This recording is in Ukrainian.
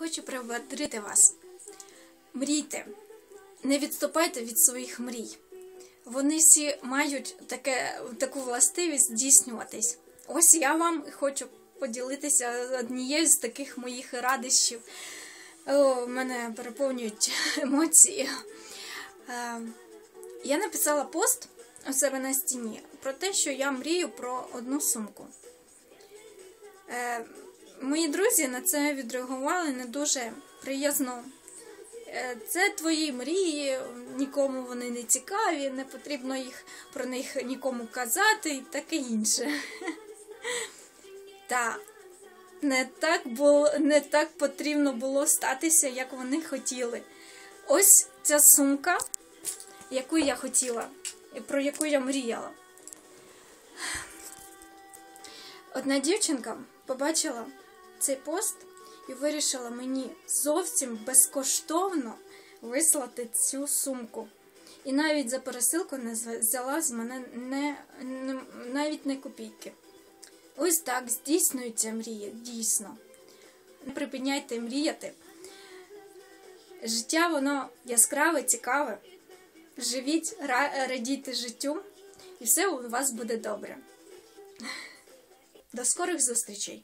Хочу привадрити вас. Мрійте, не відступайте від своїх мрій. Вони всі мають таке, таку властивість здійснюватись. Ось я вам хочу поділитися однією з таких моїх радощів. О, мене переповнюють емоції. Е, я написала пост у себе на стіні про те, що я мрію про одну сумку. Мої друзі на це відреагували не дуже приязно. Е, Це твої мрії, нікому вони не цікаві, не потрібно їх про них нікому казати і таке інше. Та не так було, не так потрібно було статися, як вони хотіли. Ось ця сумка, яку я хотіла, і про яку я мріяла. Одна дівчинка побачила цей пост і вирішила мені зовсім безкоштовно вислати цю сумку. І навіть за пересилку не взяла з мене не, не, навіть не копійки. Ось так здійснюються мрії, дійсно. Не припиняйте мріяти. Життя воно яскраве, цікаве. Живіть, ра- радійте життю, і все у вас буде добре. До скорих зустрічей!